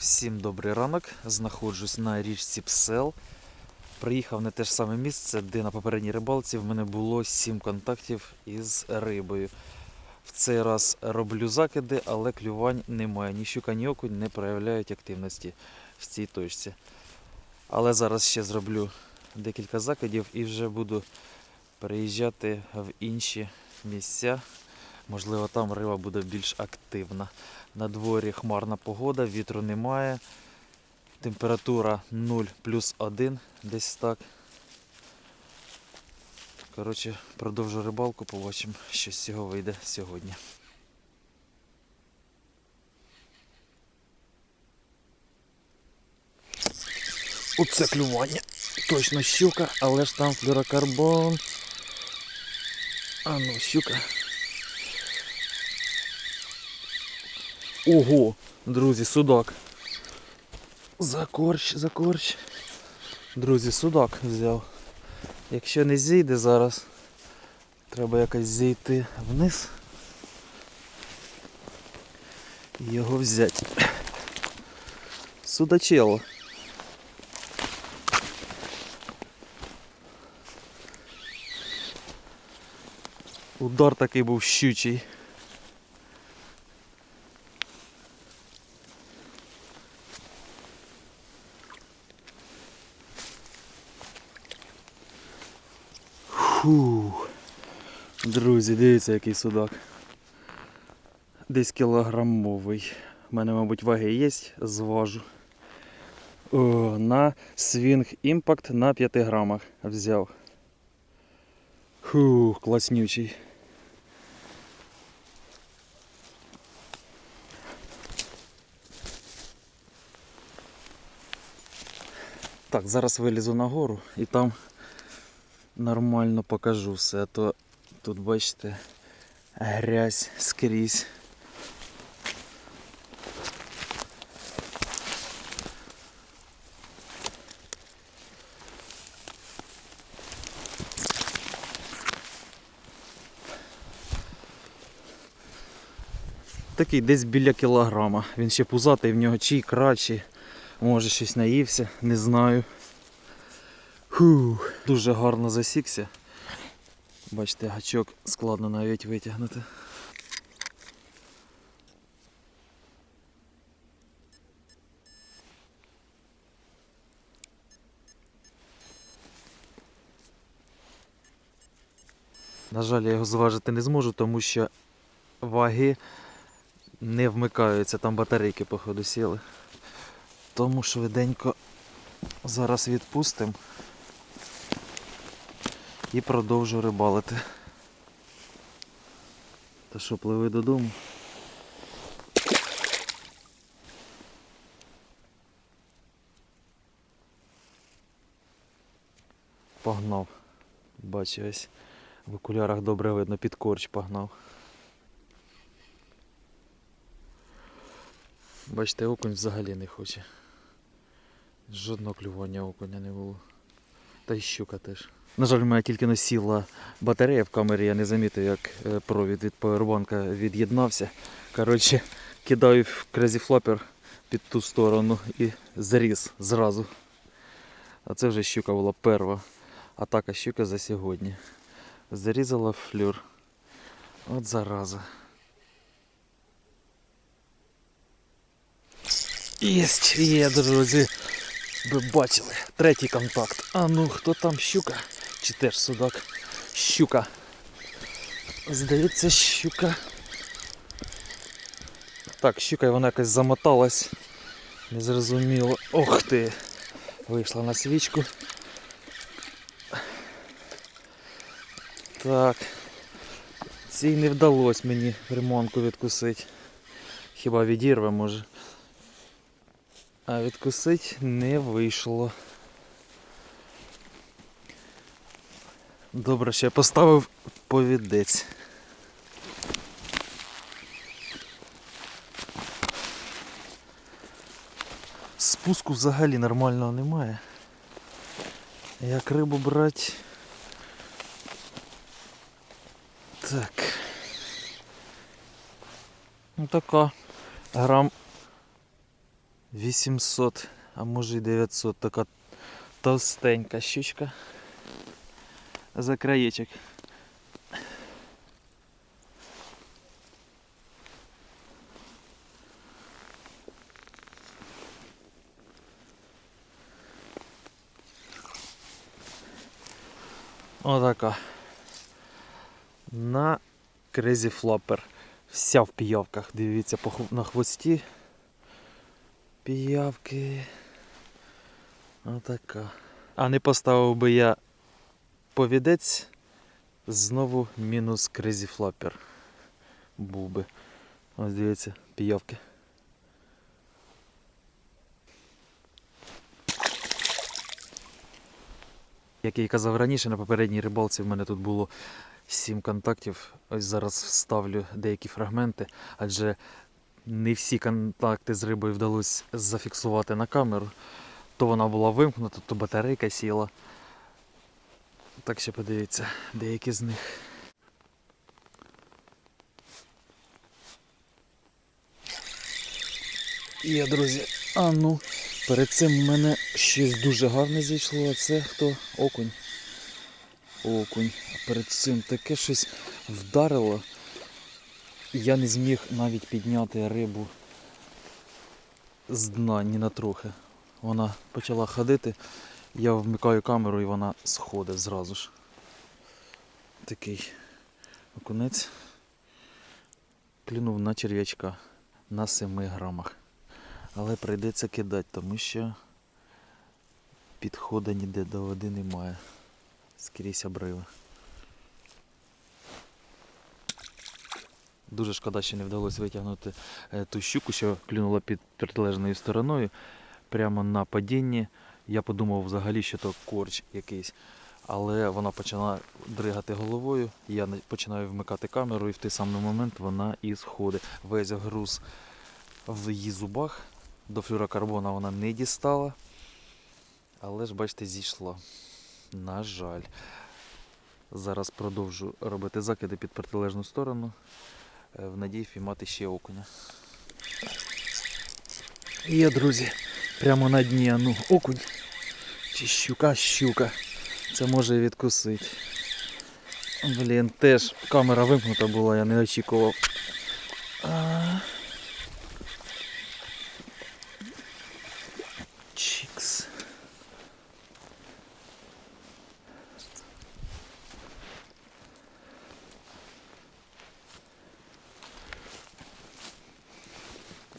Всім добрий ранок. Знаходжусь на річці Псел. Приїхав на те ж саме місце, де на попередній рибалці в мене було 7 контактів із рибою. В цей раз роблю закиди, але клювань немає. Ні щука, ні окунь не проявляють активності в цій точці. Але зараз ще зроблю декілька закидів і вже буду переїжджати в інші місця. Можливо, там риба буде більш активна. На дворі хмарна погода, вітру немає. Температура 0 плюс 1, десь так. Коротше, продовжу рибалку, побачимо, що з цього вийде сьогодні. Оце клювання. Точно щука, але ж там флюрокарбон. А ну, щука. Ого, друзі, судак. Закорч, закорч. Друзі, судак взяв. Якщо не зійде зараз, треба якось зійти вниз і його взяти. Судачело. Удар такий був щучий. Фу. Друзі, дивіться, який судак. Десь кілограмовий. У мене, мабуть, ваги є, зважу. О, на Swing Impact на 5 грамах взяв. Фу, класнючий. Так, зараз вилізу на гору і там нормально покажу все, а то тут бачите грязь скрізь. Такий десь біля кілограма. Він ще пузатий, в нього чи ікра, може щось наївся, не знаю. Фух, дуже гарно засікся. Бачите, гачок складно навіть витягнути. На жаль, я його зважити не зможу, тому що ваги не вмикаються, там батарейки, походу, сіли. Тому швиденько зараз відпустимо і продовжу рибалити. Та що, пливи додому? Погнав. Бачу ось в окулярах добре видно, під корч погнав. Бачите, окунь взагалі не хоче. Жодного клювання окуня не було. Та й щука теж. На жаль, в мене тільки носіла батарея в камері, я не замітив, як е, провід від повербанка від'єднався. Коротше, кидаю в Crazy під ту сторону і заріз зразу. А це вже щука була перша атака щука за сьогодні. Зарізала флюр. От зараза. Єсть, є, друзі. Ви бачили, третій контакт. А ну, хто там щука? Чи теж судак? Щука. Здається, щука. Так, щука вона якось замоталась. Незрозуміло. Ох ти! Вийшла на свічку. Так. Цій не вдалося мені ремонку відкусити. Хіба відірве може. А відкусить не вийшло. Добре, що я поставив повідець. Спуску взагалі нормального немає. Як рибу брати. Так. Ну така. Грам 800, а може і 900, така товстенька щучка. За краєчок. Отака. На Crazy Flapper. Вся в піявках. Дивіться на хвості. Піявки. Отака. А не поставив би я повідець, знову мінус Crazy Flapper. Був. Ось дивіться, піявки. Як я і казав раніше, на попередній рибалці в мене тут було 7 контактів. Ось зараз вставлю деякі фрагменти, адже не всі контакти з рибою вдалося зафіксувати на камеру. То вона була вимкнута, то батарейка сіла. Так що подивіться, деякі з них. Є, друзі. А ну, перед цим в мене щось дуже гарне зійшло, а це хто? Окунь. Окунь. А перед цим таке щось вдарило. Я не зміг навіть підняти рибу з дна ні на трохи. Вона почала ходити, я вмикаю камеру і вона сходить зразу ж. Такий окунець клюнув на черв'ячка на 7 грамах. Але прийдеться кидати, тому що підходу ніде до води немає. Скрізь обриви. Дуже шкода, що не вдалося витягнути е, ту щуку, що клюнула під протилежною стороною. Прямо на падінні. Я подумав взагалі, що то корч якийсь. Але вона почала дригати головою. Я починаю вмикати камеру, і в той самий момент вона і сходить. Весь груз в її зубах. До флюрокарбона вона не дістала. Але ж, бачите, зійшла. На жаль. Зараз продовжу робити закиди під протилежну сторону е, в надії впіймати ще окуня. Є, друзі, прямо на дні, ну, окунь. Чи щука, щука. Це може і відкусити. Блін, теж камера вимкнута була, я не очікував. А... Чікс.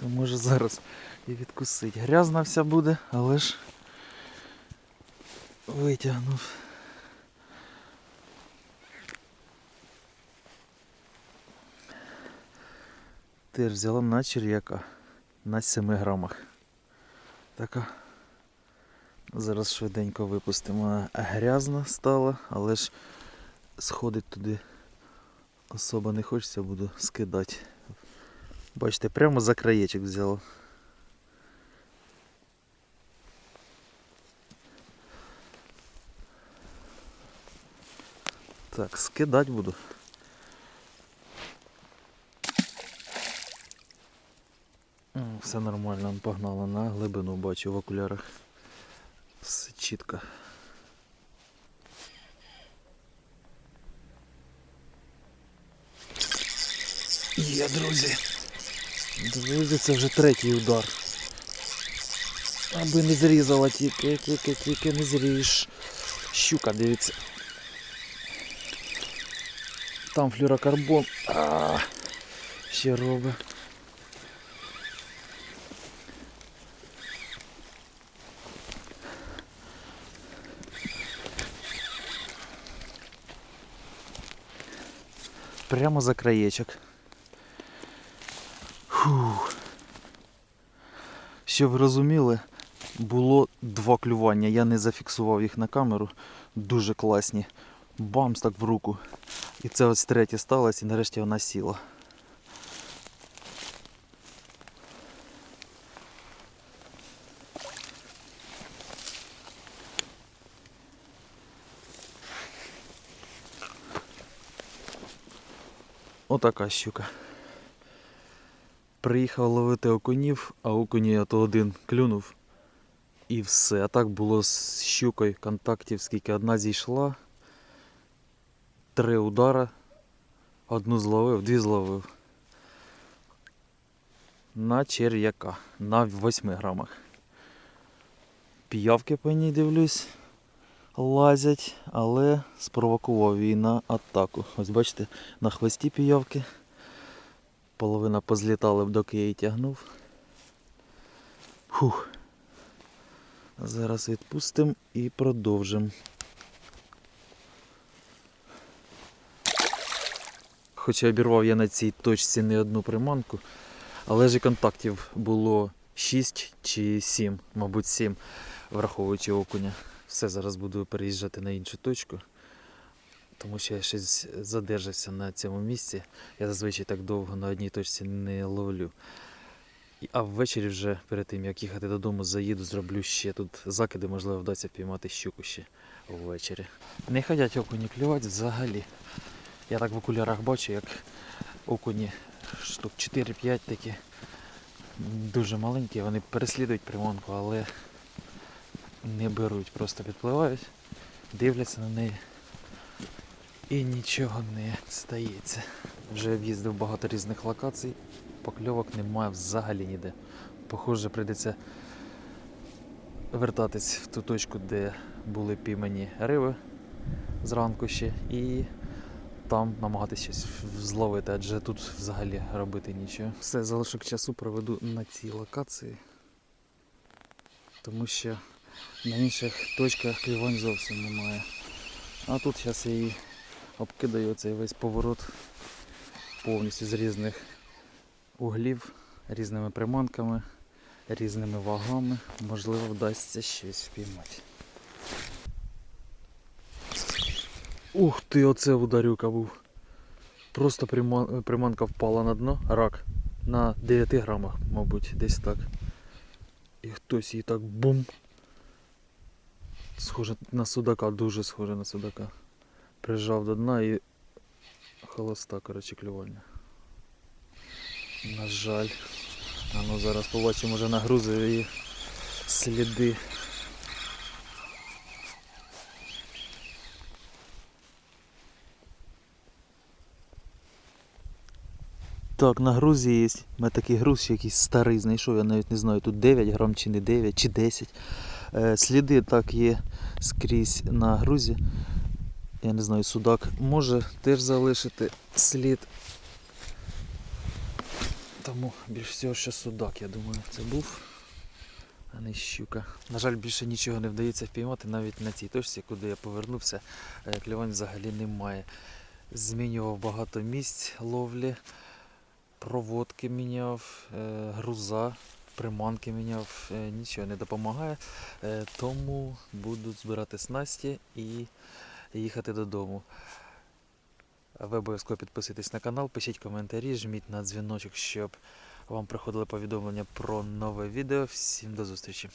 Це може зараз і відкусить. Грязна вся буде, але ж витягнув. Теж взяла на черв'яка на 7 грамах. Така. Зараз швиденько випустимо. Грязна стала, але ж сходить туди особо не хочеться, буду скидати. Бачите, прямо за краєчок взяла. Так, скидати буду. Все нормально, он погнала на глибину, бачу в окулярах. Все чітко. Є, друзі. Друзі, це вже третій удар. Аби не зрізала тільки, тільки, тільки не зріж. Щука, дивіться. Там флюрокарбон. А, ще робить. Прямо за краєчок. Фух. Щоб ви розуміли, було два клювання. Я не зафіксував їх на камеру. Дуже класні. Бамс так в руку. І це ось третє сталося і нарешті вона сіла. Отака щука. Приїхав ловити окунів, а окуні ото один клюнув. І все. А так було з щукою контактів, скільки одна зійшла. Три удара. Одну зловив, дві зловив. На черв'яка. На 8 грамах. Піявки по ній дивлюсь. Лазять, але спровокував її на атаку. Ось бачите, на хвості піявки. Половина позлітала, доки я її тягнув. Фух. Зараз відпустимо і продовжимо. Хоча обірвав я на цій точці не одну приманку, але ж і контактів було 6 чи 7, мабуть 7, враховуючи окуня. Все, зараз буду переїжджати на іншу точку, тому що я щось задержався на цьому місці. Я зазвичай так довго на одній точці не ловлю. А ввечері вже перед тим як їхати додому, заїду, зроблю ще тут закиди, можливо, вдасться піймати щуку ще ввечері. Не ходять окуні клювати взагалі. Я так в окулярах бачу, як окуні штук 4-5 такі дуже маленькі, вони переслідують приманку, але не беруть, просто підпливають, дивляться на неї і нічого не стається. Вже об'їздив багато різних локацій, покльовок немає взагалі ніде. Похоже, прийдеться вертатись в ту точку, де були піймані риби зранку ще, і там намагатися щось зловити, адже тут взагалі робити нічого. Все, залишок часу проведу на цій локації, тому що на інших точках клівань зовсім немає. А тут зараз я її обкидаю цей весь поворот повністю з різних углів, різними приманками, різними вагами. Можливо, вдасться щось впіймати. Ух ти, оце ударюка був. Просто приманка впала на дно, рак. На 9 грамах, мабуть, десь так. І хтось її так бум. Схоже на судака, дуже схоже на судака. Прижав до дна і холоста, коротше, клювання. На жаль. А ну зараз побачимо вже нагрузив її сліди. Так, на грузі є. У мене такий груз якийсь старий знайшов, я навіть не знаю, тут 9 грам чи не 9, чи 10. Е, сліди так є скрізь на грузі. Я не знаю, судак може теж залишити слід. Тому більш всього, що судак, я думаю, це був, а не щука. На жаль, більше нічого не вдається впіймати, навіть на цій точці, куди я повернувся, е, клювань взагалі немає. Змінював багато місць ловлі, проводки міняв, е, груза, приманки міняв, е, нічого не допомагає. Е, Тому буду збирати снасті і їхати додому. Ви обов'язково підписуйтесь на канал, пишіть коментарі, жміть на дзвіночок, щоб вам приходили повідомлення про нове відео. Всім до зустрічі!